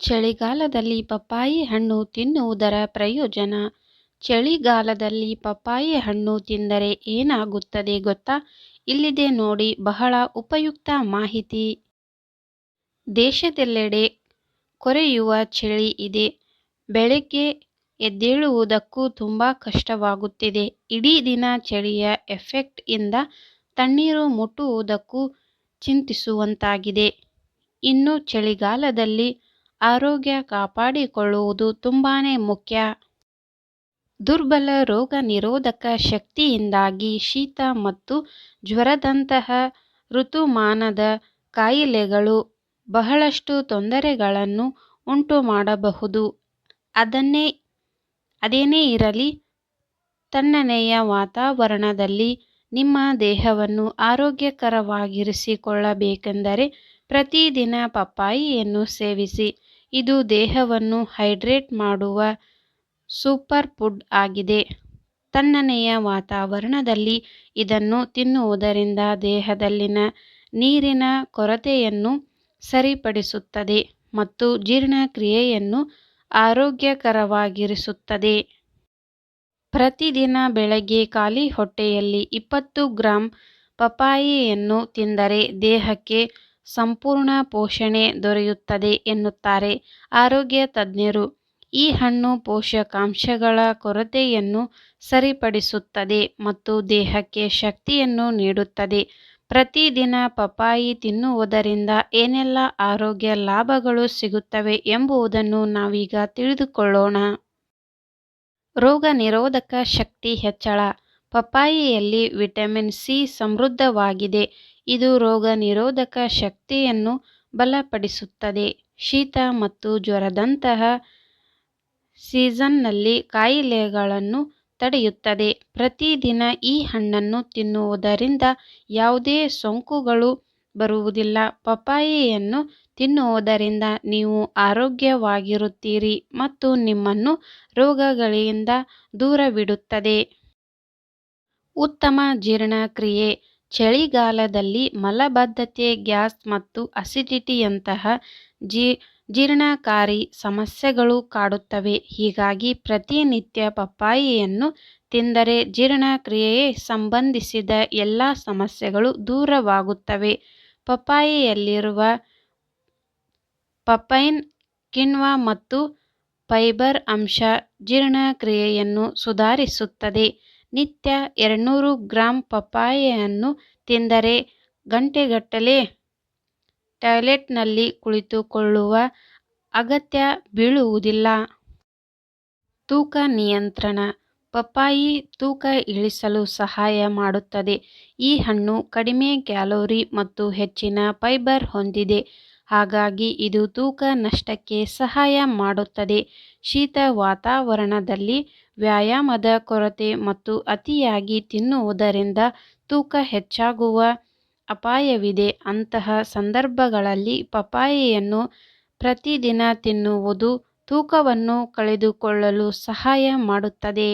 ಚಳಿಗಾಲದಲ್ಲಿ ಪಪ್ಪಾಯಿ ಹಣ್ಣು ತಿನ್ನುವುದರ ಪ್ರಯೋಜನ? ಚಳಿಗಾಲದಲ್ಲಿ ಪಪ್ಪಾಯಿ ಹಣ್ಣು ತಿಂದರೆ ಏನಾಗುತ್ತದೆ ಗೊತ್ತಾ? ಇಲ್ಲಿದೆ ನೋಡಿ ಬಹಳ ಉಪಯುಕ್ತ ಮಾಹಿತಿ. ದೇಶದೆಲ್ಲೆಡೆ ಕೊರೆಯುವ ಚಳಿ ಇದೆ. ಬೆಳಗ್ಗೆ ಎದ್ದೇಳುವುದಕ್ಕೂ ತುಂಬಾ ಕಷ್ಟವಾಗುತ್ತಿದೆ. ಇಡೀ ದಿನ ಚಳಿಯ ಎಫೆಕ್ಟ್ ಇಂದ ತಣ್ಣೀರು ಮುಟ್ಟುವುದಕ್ಕೂ ಚಿಂತಿಸುವಂತಾಗಿದೆ. ಇನ್ನು ಚಳಿಗಾಲದಲ್ಲಿ ಆರೋಗ್ಯ ಕಾಪಾಡಿಕೊಳ್ಳುವುದು ತುಂಬಾನೇ ಮುಖ್ಯ. ದುರ್ಬಲ ರೋಗ ನಿರೋಧಕ ಶಕ್ತಿಯಿಂದಾಗಿ ಶೀತ ಮತ್ತು ಜ್ವರದಂತಹ ಋತುಮಾನದ ಕಾಯಿಲೆಗಳು ಬಹಳಷ್ಟು ತೊಂದರೆಗಳನ್ನು ಉಂಟು ಮಾಡಬಹುದು. ಅದನ್ನೇ, ಅದೇನೇ ಇರಲಿ, ತಣ್ಣನೆಯ ವಾತಾವರಣದಲ್ಲಿ ನಿಮ್ಮ ದೇಹವನ್ನು ಆರೋಗ್ಯಕರವಾಗಿರಿಸಿಕೊಳ್ಳಬೇಕೆಂದರೆ ಪ್ರತಿದಿನ ಪಪ್ಪಾಯಿಯನ್ನು ಸೇವಿಸಿ. ಇದು ದೇಹವನ್ನು ಹೈಡ್ರೇಟ್ ಮಾಡುವ ಸೂಪರ್ ಫುಡ್ ಆಗಿದೆ. ತಣ್ಣನೆಯ ವಾತಾವರಣದಲ್ಲಿ ಇದನ್ನು ತಿನ್ನುವುದರಿಂದ ದೇಹದಲ್ಲಿನ ನೀರಿನ ಕೊರತೆಯನ್ನು ಸರಿಪಡಿಸುತ್ತದೆ ಮತ್ತು ಜೀರ್ಣಕ್ರಿಯೆಯನ್ನು ಆರೋಗ್ಯಕರವಾಗಿರಿಸುತ್ತದೆ. ಪ್ರತಿದಿನ ಬೆಳಗ್ಗೆ ಖಾಲಿ ಹೊಟ್ಟೆಯಲ್ಲಿ ಇಪ್ಪತ್ತು ಗ್ರಾಂ ಪಪ್ಪಾಯಿಯನ್ನು ತಿಂದರೆ ದೇಹಕ್ಕೆ ಸಂಪೂರ್ಣ ಪೋಷಣೆ ದೊರೆಯುತ್ತದೆ ಎನ್ನುತ್ತಾರೆ ಆರೋಗ್ಯ ತಜ್ಞರು. ಈ ಹಣ್ಣು ಪೋಷಕಾಂಶಗಳ ಕೊರತೆಯನ್ನು ಸರಿಪಡಿಸುತ್ತದೆ ಮತ್ತು ದೇಹಕ್ಕೆ ಶಕ್ತಿಯನ್ನು ನೀಡುತ್ತದೆ. ಪ್ರತಿದಿನ ಪಪ್ಪಾಯಿ ತಿನ್ನುವುದರಿಂದ ಏನೆಲ್ಲ ಆರೋಗ್ಯ ಲಾಭಗಳು ಸಿಗುತ್ತವೆ ಎಂಬುದನ್ನು ನಾವೀಗ ತಿಳಿದುಕೊಳ್ಳೋಣ. ರೋಗ ನಿರೋಧಕ ಶಕ್ತಿ ಹೆಚ್ಚಳ. ಪಪ್ಪಾಯಿಯಲ್ಲಿ ವಿಟಮಿನ್ ಸಿ ಸಮೃದ್ಧವಾಗಿದೆ. ಇದು ರೋಗ ನಿರೋಧಕ ಶಕ್ತಿಯನ್ನು ಬಲಪಡಿಸುತ್ತದೆ. ಶೀತ ಮತ್ತು ಜ್ವರದಂತಹ ಸೀಸನ್ನಲ್ಲಿ ಕಾಯಿಲೆಗಳನ್ನು ತಡೆಯುತ್ತದೆ. ಪ್ರತಿದಿನ ಈ ಹಣ್ಣನ್ನು ತಿನ್ನುವುದರಿಂದ ಯಾವುದೇ ಸೋಂಕುಗಳು ಬರುವುದಿಲ್ಲ. ಪಪ್ಪಾಯಿಯನ್ನು ತಿನ್ನುವುದರಿಂದ ನೀವು ಆರೋಗ್ಯವಾಗಿರುತ್ತೀರಿ ಮತ್ತು ನಿಮ್ಮನ್ನು ರೋಗಗಳಿಂದ ದೂರವಿಡುತ್ತದೆ. ಉತ್ತಮ ಜೀರ್ಣಕ್ರಿಯೆ ಚಳಿಗಾಲದಲ್ಲಿ ಮಲಬದ್ಧತೆ, ಗ್ಯಾಸ್ ಮತ್ತು ಅಸಿಡಿಟಿಯಂತಹ ಜೀರ್ಣಕಾರಿ ಸಮಸ್ಯೆಗಳು ಕಾಡುತ್ತವೆ. ಹೀಗಾಗಿ ಪ್ರತಿನಿತ್ಯ ಪಪ್ಪಾಯಿಯನ್ನು ತಿಂದರೆ ಜೀರ್ಣಕ್ರಿಯೆಗೆ ಸಂಬಂಧಿಸಿದ ಎಲ್ಲ ಸಮಸ್ಯೆಗಳು ದೂರವಾಗುತ್ತವೆ. ಪಪ್ಪಾಯಿಯಲ್ಲಿರುವ ಪಪೈನ್ ಕಿಣ್ವ ಮತ್ತು ಫೈಬರ್ ಅಂಶ ಜೀರ್ಣಕ್ರಿಯೆಯನ್ನು ಸುಧಾರಿಸುತ್ತದೆ. ನಿತ್ಯ ಎರಡ್ನೂರು ಗ್ರಾಂ ಪಪ್ಪಾಯಿಯನ್ನು ತಿಂದರೆ ಗಂಟೆಗಟ್ಟಲೆ ಟಾಯ್ಲೆಟ್ನಲ್ಲಿ ಕುಳಿತುಕೊಳ್ಳುವ ಅಗತ್ಯ ಬೀಳುವುದಿಲ್ಲ. ತೂಕ ನಿಯಂತ್ರಣ, ಪಪ್ಪಾಯಿ ತೂಕ ಇಳಿಸಲು ಸಹಾಯ ಮಾಡುತ್ತದೆ. ಈ ಹಣ್ಣು ಕಡಿಮೆ ಕ್ಯಾಲೋರಿ ಮತ್ತು ಹೆಚ್ಚಿನ ಫೈಬರ್ ಹೊಂದಿದೆ. ಹಾಗಾಗಿ ಇದು ತೂಕ ನಷ್ಟಕ್ಕೆ ಸಹಾಯ ಮಾಡುತ್ತದೆ. ಶೀತ ವಾತಾವರಣದಲ್ಲಿ ವ್ಯಾಯಾಮದ ಕೊರತೆ ಮತ್ತು ಅತಿಯಾಗಿ ತಿನ್ನುವುದರಿಂದ ತೂಕ ಹೆಚ್ಚಾಗುವ ಅಪಾಯವಿದೆ. ಅಂತಹ ಸಂದರ್ಭಗಳಲ್ಲಿ ಪಪಾಯಿಯನ್ನು ಪ್ರತಿದಿನ ತಿನ್ನುವುದು ತೂಕವನ್ನು ಕಳೆದುಕೊಳ್ಳಲು ಸಹಾಯ ಮಾಡುತ್ತದೆ.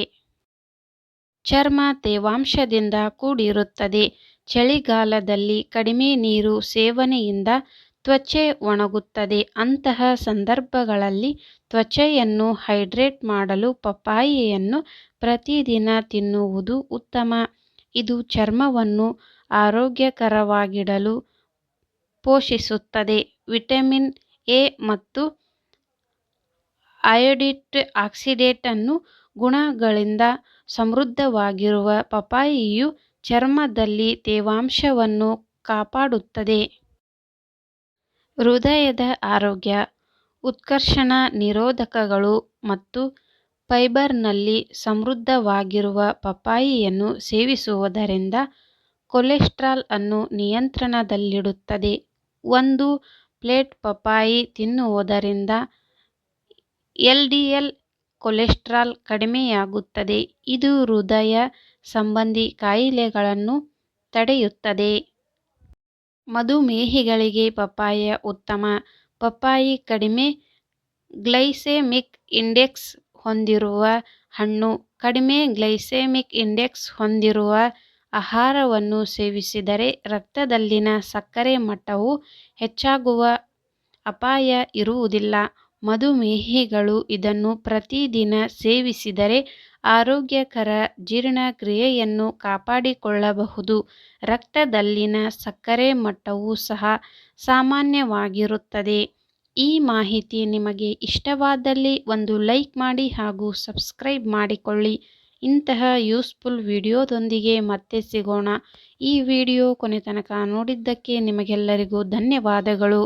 ಚರ್ಮ ತೇವಾಂಶದಿಂದ ಕೂಡಿರುತ್ತದೆ. ಚಳಿಗಾಲದಲ್ಲಿ ಕಡಿಮೆ ನೀರು ಸೇವನೆಯಿಂದ ತ್ವಚೆ ಒಣಗುತ್ತದೆ. ಅಂತಹ ಸಂದರ್ಭಗಳಲ್ಲಿ ತ್ವಚೆಯನ್ನು ಹೈಡ್ರೇಟ್ ಮಾಡಲು ಪಪ್ಪಾಯಿಯನ್ನು ಪ್ರತಿದಿನ ತಿನ್ನುವುದು ಉತ್ತಮ. ಇದು ಚರ್ಮವನ್ನು ಆರೋಗ್ಯಕರವಾಗಿಡಲು ಪೋಷಿಸುತ್ತದೆ. ವಿಟಮಿನ್ ಎ ಮತ್ತು ಅಯೋಡಿಟ್ ಆಕ್ಸಿಡೇಟನ್ನು ಗುಣಗಳಿಂದ ಸಮೃದ್ಧವಾಗಿರುವ ಪಪ್ಪಾಯಿಯು ಚರ್ಮದಲ್ಲಿ ತೇವಾಂಶವನ್ನು ಕಾಪಾಡುತ್ತದೆ. ಹೃದಯದ ಆರೋಗ್ಯ, ಉತ್ಕರ್ಷಣ ನಿರೋಧಕಗಳು ಮತ್ತು ಫೈಬರ್ನಲ್ಲಿ ಸಮೃದ್ಧವಾಗಿರುವ ಪಪ್ಪಾಯಿಯನ್ನು ಸೇವಿಸುವುದರಿಂದ ಕೊಲೆಸ್ಟ್ರಾಲ್ ಅನ್ನು ನಿಯಂತ್ರಣದಲ್ಲಿಡುತ್ತದೆ. ಒಂದು ಪ್ಲೇಟ್ ಪಪ್ಪಾಯಿ ತಿನ್ನುವುದರಿಂದ ಎಲ್ಡಿಎಲ್ ಕೊಲೆಸ್ಟ್ರಾಲ್ ಕಡಿಮೆಯಾಗುತ್ತದೆ. ಇದು ಹೃದಯ ಸಂಬಂಧಿ ಕಾಯಿಲೆಗಳನ್ನು ತಡೆಯುತ್ತದೆ. ಮಧುಮೇಹಿಗಳಿಗೆ ಪಪ್ಪಾಯ ಉತ್ತಮ. ಪಪ್ಪಾಯಿ ಕಡಿಮೆ ಗ್ಲೈಸೆಮಿಕ್ ಇಂಡೆಕ್ಸ್ ಹೊಂದಿರುವ ಹಣ್ಣು ಕಡಿಮೆ ಗ್ಲೈಸೆಮಿಕ್ ಇಂಡೆಕ್ಸ್ ಹೊಂದಿರುವ ಆಹಾರವನ್ನು ಸೇವಿಸಿದರೆ ರಕ್ತದಲ್ಲಿನ ಸಕ್ಕರೆ ಮಟ್ಟವು ಹೆಚ್ಚಾಗುವ ಅಪಾಯ ಇರುವುದಿಲ್ಲ. ಮಧುಮೇಹಿಗಳು ಇದನ್ನು ಪ್ರತಿದಿನ ಸೇವಿಸಿದರೆ ಆರೋಗ್ಯಕರ ಜೀರ್ಣಕ್ರಿಯೆಯನ್ನು ಕಾಪಾಡಿಕೊಳ್ಳಬಹುದು. ರಕ್ತದಲ್ಲಿನ ಸಕ್ಕರೆ ಮಟ್ಟವೂ ಸಹ ಸಾಮಾನ್ಯವಾಗಿರುತ್ತದೆ. ಈ ಮಾಹಿತಿ ನಿಮಗೆ ಇಷ್ಟವಾದಲ್ಲಿ ಒಂದು ಲೈಕ್ ಮಾಡಿ ಹಾಗೂ ಸಬ್ಸ್ಕ್ರೈಬ್ ಮಾಡಿಕೊಳ್ಳಿ. ಇಂತಹ ಯೂಸ್ಫುಲ್ ವಿಡಿಯೋದೊಂದಿಗೆ ಮತ್ತೆ ಸಿಗೋಣ. ಈ ವಿಡಿಯೋ ಕೊನೆ ತನಕ ನೋಡಿದ್ದಕ್ಕೆ ನಿಮಗೆಲ್ಲರಿಗೂ ಧನ್ಯವಾದಗಳು.